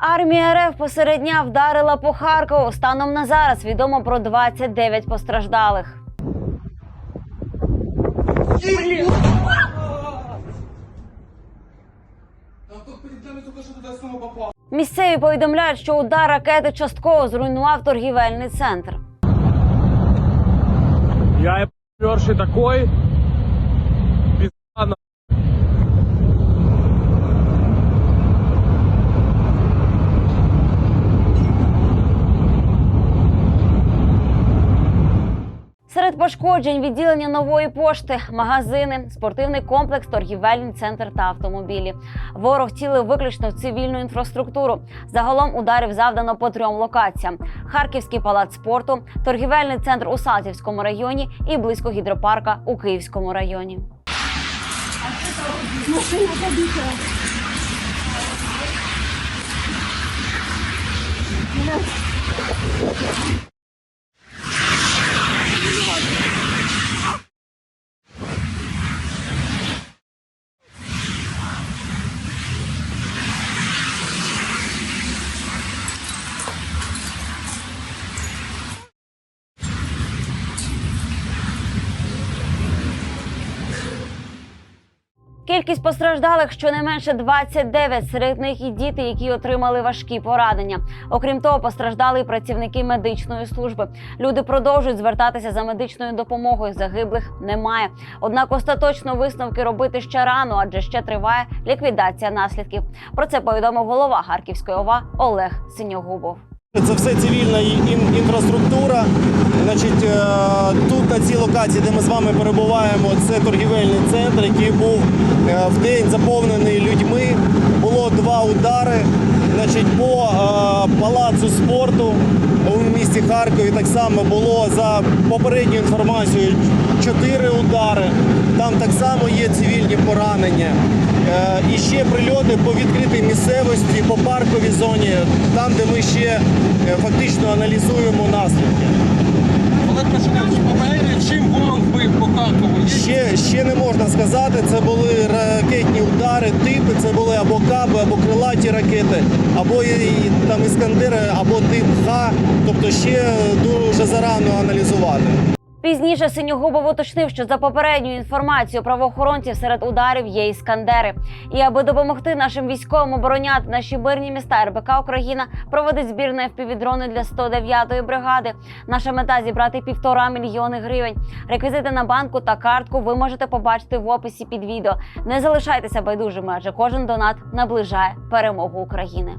Армія РФ посеред дня вдарила по Харкову. Станом на зараз відомо про 29 постраждалих. Місцеві повідомляють, що удар ракети частково зруйнував торгівельний центр. Я перший такой. Серед пошкоджень відділення нової пошти, магазини, спортивний комплекс, торгівельний центр та автомобілі. Ворог цілив виключно в цивільну інфраструктуру. Загалом ударів завдано по трьом локаціям: Харківський палац спорту, торгівельний центр у Салтівському районі і близько гідропарка у Київському районі. Кількість постраждалих щонайменше 29, серед них і діти, які отримали важкі поранення. Окрім того, постраждали і працівники медичної служби. Люди продовжують звертатися за медичною допомогою. Загиблих немає. Однак остаточно висновки робити ще рано, адже ще триває ліквідація наслідків. Про це повідомив голова Харківської ОВА Олег Синьогубов. Це все цивільна інфраструктура. Значить, е, тут на цій локації, де ми з вами перебуваємо, це торгівельний центр, який був е, в день заповнений людьми. Було два удари. Значить, по е, палацу спорту у місті Харкові так само було за попередньою інформацією чотири удари. Там так само є цивільні поранення. Е, І ще прильоти по відкритій місцевості, по парковій зоні, там, де ми ще е, фактично аналізуємо наслідки. Олег Пашинович, попередньо чим ворог бив по Харкову? Ще, ще не можна сказати, це були ракетні удари, типи, це були або каби, або крилаті ракети, або там іскандери, або тип Х. Тобто ще дуже зарано аналізувати. Пізніше Синьогубов уточнив, що за попередньою інформацією правоохоронців серед ударів є іскандери. І аби допомогти нашим військовим обороняти наші мирні міста, РБК Україна проводить збір на FPV-дрони для 109-ї бригади. Наша мета зібрати півтора мільйони гривень. Реквізити на банку та картку ви можете побачити в описі під відео. Не залишайтеся байдужими, адже кожен донат наближає перемогу України.